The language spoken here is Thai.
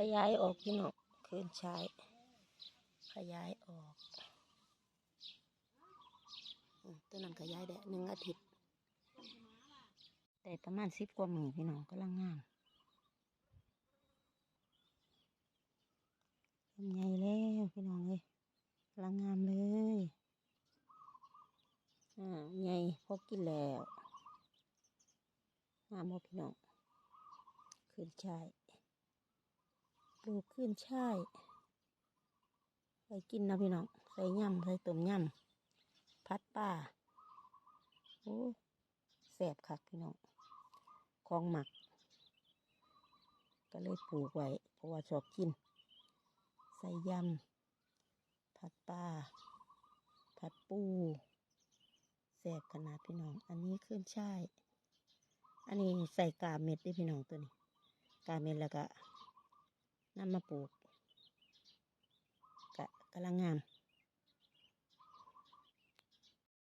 ขยายออกพี่น้องคืนใช้ขยายออกอตัวนั้นขยายได้หนึ่งอาทิตย์แต่ประมาณสิบกว่ามือพี่น้องก็ลังงามเริ่มใหญ่แล้วพี่น้องเลยลังงามเลยอ่าใหญ่พอกินแล้วงามบ่พี่น้องคืนใช้ ลูกขึ้นช่ายไปกินนะพี่น้อง ใส่ย่ำใส่ต้มย่ำพัดป่าโอ้แสบคักพี่น้องของหมัก ก็เลยปลูกไว้เพราะว่าชอบกิน ใส่ยำผัดปลาผัดปูแสบขนาดพี่น้อง อันนี้ขึ้นช่าย อันนี้ใส่กาเม็ดด้วยพี่น้องตัวนี้ กาเม็ดแล้วก็ นำมาปลูกกะกำลังงาม